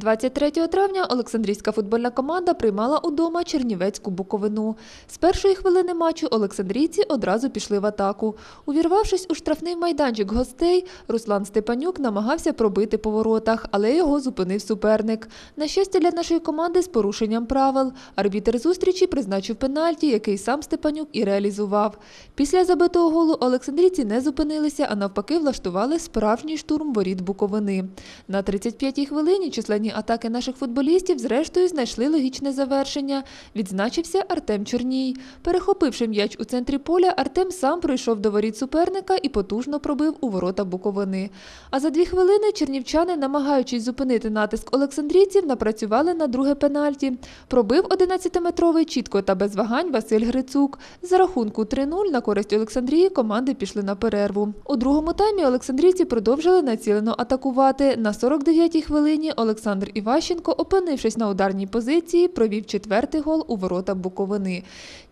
23 травня Олександрійська футбольна команда приймала удома Чернівецьку Буковину. З першої хвилини матчу олександрійці одразу пішли в атаку. Увірвавшись у штрафний майданчик гостей, Руслан Степанюк намагався пробити по воротах, але його зупинив суперник. На щастя для нашої команди з порушенням правил. Арбітер зустрічі призначив пенальті, який сам Степанюк і реалізував. Після забитого голу олександрійці не зупинилися, а навпаки влаштували справжній штурм воріт Буковини. На 35-й хвилині численні атаки наших футболістів зрештою знайшли логічне завершення. Відзначився Артем Чорній. Перехопивши м'яч у центрі поля, Артем сам пройшов до воріт суперника і потужно пробив у ворота Буковини. А за дві хвилини чернівчани, намагаючись зупинити натиск олександрійців, напрацювали на друге пенальті. Пробив 11-метровий чітко та без вагань Василь Грицук. За рахунку 3-0 на користь Олександрії команди пішли на перерву. У другому таймі олександрійці продовжили націлено атакувати. На 49-й хвилині Олександр Іващенко, опинившись на ударній позиції, провів четвертий гол у ворота Буковини.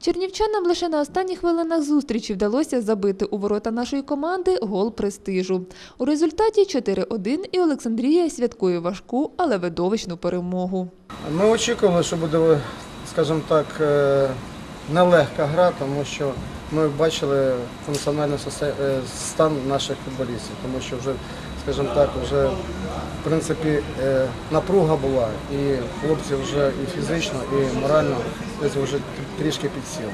Чернівчанам лише на останніх хвилинах зустрічі вдалося забити у ворота нашої команди гол престижу. У результаті 4-1 і Олександрія святкує важку, але видовищну перемогу. Ми очікували, що буде, скажімо так, е, нелегка гра, тому що ми бачили функціональний е, стан наших футболістів, тому що вже, скажімо так, вже в принципі е, напруга була, і хлопці вже і фізично, і морально десь вже трішки підсіли.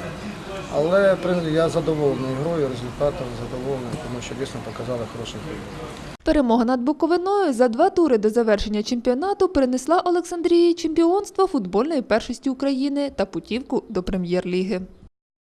Але я задоволений грою, результатом задоволений, тому що дійсно показали хороший футбол. Перемога над Буковиною за два тури до завершення чемпіонату принесла Олександрії чемпіонство футбольної першості України та путівку до прем'єр-ліги.